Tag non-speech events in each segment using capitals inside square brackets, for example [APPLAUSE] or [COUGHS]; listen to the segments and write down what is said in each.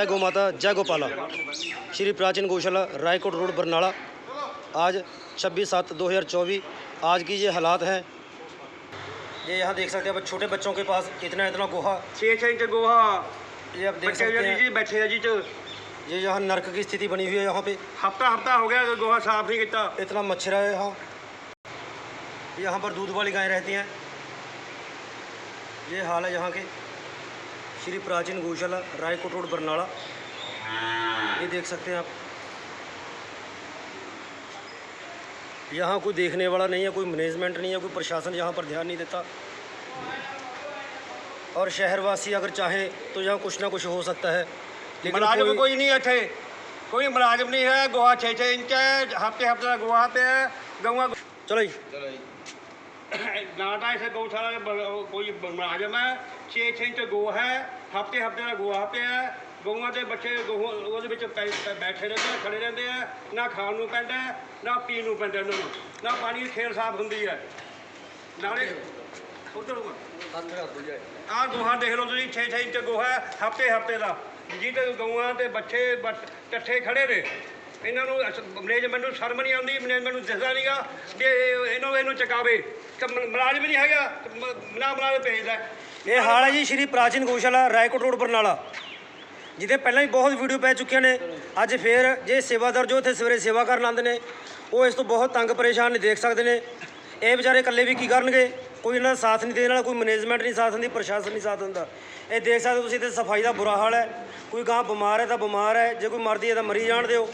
जय गौ माता जय गोपाला। श्री प्राचीन गौशाला रायकोट रोड बरनाला। आज 26 सात 2024 आज की ये हालात हैं। ये यहाँ देख सकते हैं अब छोटे बच्चों के पास इतना इतना गोहा। छः छः इंच गोहा। ये आप देख सकते हैं। जी बैठे हैं जी तो। ये यहाँ नरक की स्थिति बनी हुई है यहाँ पे। हफ़्ता हफ़्ता हो गया गोहा साफ़ नहीं कितना इतना मच्छर है यहाँ। यहाँ पर दूध वाली गायें रहती हैं। ये हाल है यहाँ के। श्री प्राचीन गौशाला रायकोट रोड बरनाला। ये देख सकते हैं आप। यहाँ कोई देखने वाला नहीं है कोई मैनेजमेंट नहीं है कोई प्रशासन यहाँ पर ध्यान नहीं देता। और शहरवासी अगर चाहे तो यहाँ कुछ ना कुछ हो सकता है। लेकिन मुलाजिम कोई, कोई नहीं अठे कोई मुलाजिम नहीं है गोवा छः छे इंच है हफ़्ते हफ़्ते गोवा पे है गौवा चलो चलो [COUGHS] ਨਾ ਤਾਂ ਇਸੇ ਗਊਸ਼ਾਲਾ ਦੇ ਬ- ਕੋਈ ਮੁਲਾਜ਼ਮ ਹੈ 6 6 ਇੰਚ ਗੋ ਹੈ। ਹਫ਼ਤੇ ਹਫ਼ਤੇ ਦਾ ਗੋਹਾ ਪਿਆ ਹੈ। ਗਊਆਂ ਦੇ ਬੱਚੇ ਗਊ- ਉਹਦੇ ਵਿੱਚ ਪੈ- ਪੈ- ਬੈਠੇ ਰਹਿੰਦੇ ਆ ਖੜੇ ਰਹਿੰਦੇ ਆ। ਨਾ ਖਾਣ ਨੂੰ ਪੈਂਦਾ ਹੈ, ਨਾ ਪੀਣ ਨੂੰ ਪੈਂਦਾ ਉਹਨਾਂ ਨੂੰ। ਨਾ ਪਾਣੀ ਦੀ ਖੇਰ ਸਾਫ਼ ਹੁੰਦੀ ਹੈ। ਨਾਲੇ ਉਧਰ ਆਹ ਗੋਹਾ ਦੇਖ ਲਓ ਤੁਸੀਂ 6 6 ਇੰਚ ਗੋਹਾ ਹਫ਼ਤੇ ਹਫ਼ਤੇ ਦਾ। ਜਿਹਦੇ ਗਊਆਂ ਤੇ ਬੱਚੇ ਬੱਟ- ਟੱਠੇ ਖੜੇ ਨੇ। ਇਹਨਾਂ ਨੂੰ ਮੈਨੇਜਮੈਂਟ ਨੂੰ ਸ਼ਰਮ ਨਹੀਂ ਆਉਂਦੀ ਮੈਨੇਜਮੈਂਟ ਨੂੰ ਦਿਸਦਾ ਨਹੀਂਗਾ ਕਿ ਇਹ- ਇਹਨੂੰ ਇਹਨੂੰ ਚਕਾਵੇ। ਮੁਲਾਜ਼ਮ ਨਹੀਂ ਹੈਗਾ, ਤੇ ਮ- ਭੇਜਦਾ ਇਹ ਹਾਲ ਹੈ ਜੀ, ਸ਼੍ਰੀ ਪ੍ਰਾਚੀਨ ਗਊਸ਼ਾਲਾ, ਰਾਏਕੋਟ ਰੋਡ, ਬਰਨਾਲਾ। ਜਿਹਦੇ ਪਹਿਲਾਂ ਵੀ ਬਹੁਤ ਵੀਡੀਓ ਪੈ ਚੁੱਕੀਆਂ ਨੇ। ਅੱਜ ਫੇਰ ਜੇ ਸੇਵਾਦਾਰ ਜੋ ਇੱਥੇ ਸਵੇਰੇ ਸੇਵਾ ਕਰਨ ਆਉਂਦੇ ਨੇ, ਉਹ ਇਸ ਤੋਂ ਬਹੁਤ ਤੰਗ ਪਰੇਸ਼ਾਨ ਨੇ ਦੇਖ ਸਕਦੇ ਨੇ। ਇਹ ਵਿਚਾਰੇ ਇਕੱਲੇ ਵੀ ਕੀ ਕਰਨਗੇ? ਕੋਈ ਇਹਨਾਂ ਦਾ ਸਾਥ ਨਹੀਂ ਦੇਣ ਵਾਲਾ, ਕੋਈ ਮੈਨੇਜਮੈਂਟ ਨਹੀਂ ਸਾਥ ਦਿੰਦੀ, ਪ੍ਰਸ਼ਾਸਨ ਨਹੀਂ ਸਾਥ ਦਿੰਦਾ। ਇਹ ਦੇਖ ਸਕਦੇ ਤੁਸੀਂ, ਇੱਥੇ ਸਫ਼ਾਈ ਦਾ ਬੁਰਾ ਹਾਲ ਹੈ। ਕੋਈ ਗਾਂ ਬਿਮਾਰ ਹੈ ਤਾਂ ਬਿਮਾਰ ਹੈ, ਜੇ ਕੋਈ ਮਰਦੀ ਹੈ ਤਾਂ ਮਰੀ ਜਾਣ ਦਿਓ।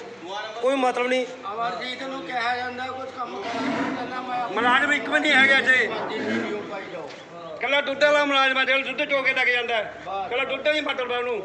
ਕੋਈ ਮਤਲਬ ਨਹੀਂ। ਅਮਰਜੀਤ ਨੂੰ ਕਿਹਾ ਜਾਂਦਾ ਕੁਝ ਕੰਮ ਕਰਾਉਣਾ ਕਹਿੰਦਾ ਮੈਂ ਮੁਲਾਜ਼ਮ ਇੱਕ ਵੀ ਨਹੀਂ ਹੈਗਾ ਇੱਥੇ। ਆਪਣੀ ਵੀਡੀਓ ਪਾਈ ਜਾਓ। ਕੱਲਾ ਦੁੱਧ ਵਾਲਾ ਮੁਲਾਜ਼ਮ ਹੈ ਜਿਹੜਾ ਦੁੱਧ ਚੋ ਕੇ ਲੱਗ ਜਾਂਦਾ। ਕੱਲਾ ਦੁੱਧ ਨਹੀਂ ਮਤਲਬ ਉਹਨੂੰ।